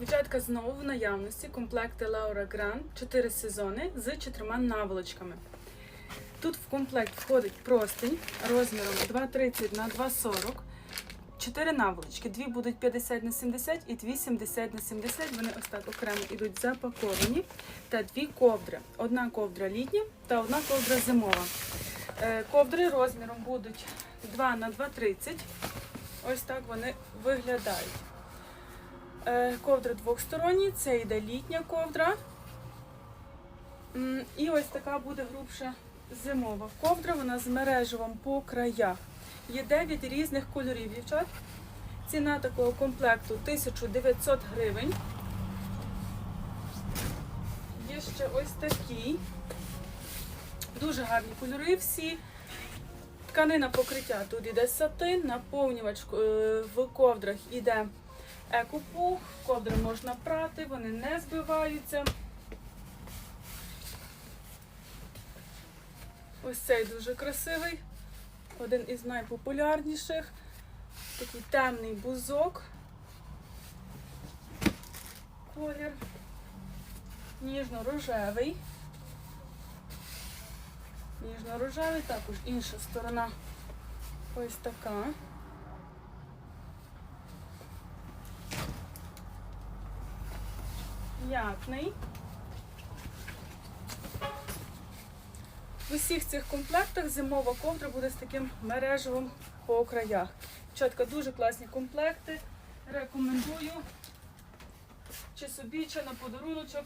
Дівчатка знову в наявності комплекти Laura Grand 4 сезони з чотирма наволочками. Тут в комплект входить простинь розміром 2,30 на 2,40. Чотири наволочки. Дві будуть 50 на 70 і дві 70 на 70. Вони ось так окремо йдуть запаковані. Та дві ковдри. Одна ковдра літня та одна ковдра зимова. Е, Ковдри розміром будуть 2 на 2,30. Ось так вони виглядають. Е, Ковдри двохсторонні, це йде літня ковдра. І ось така буде грубша зимова ковдра, вона з мережевом по краях. Є 9 різних кольорів, дівчат. Ціна такого комплекту 1900 гривень. Є ще ось такі. Дуже гарні кольори всі. Тканина покриття тут іде сатин, наповнювач е, в ковдрах іде екопух, ковдри можна прати, вони не збиваються. Ось цей дуже красивий, один із найпопулярніших. Такий темний бузок. Колір. Ніжно-рожевий. Ніжно-рожевий, також інша сторона ось така. М'ятний. В усіх цих комплектах зимова ковдра буде з таким мережевим по краях. Чітко дуже класні комплекти. Рекомендую. Чи собі, чи на подаруночок.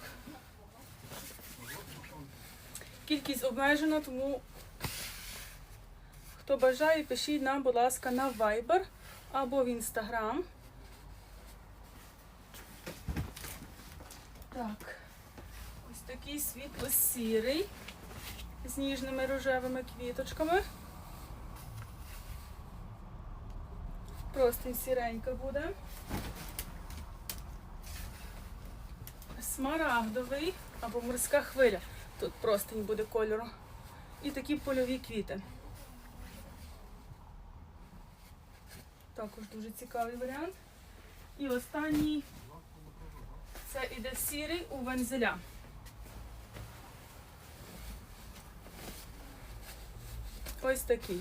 Кількість обмежена, тому хто бажає, пишіть нам, будь ласка, на Viber або в Instagram. Так, ось такий світло-сірий з ніжними рожевими квіточками. Просто сіренька буде. Смарагдовий або морська хвиля. Тут простень буде кольору. І такі польові квіти. Також дуже цікавий варіант. І останній це іде сірий у вензеля. Ось такий.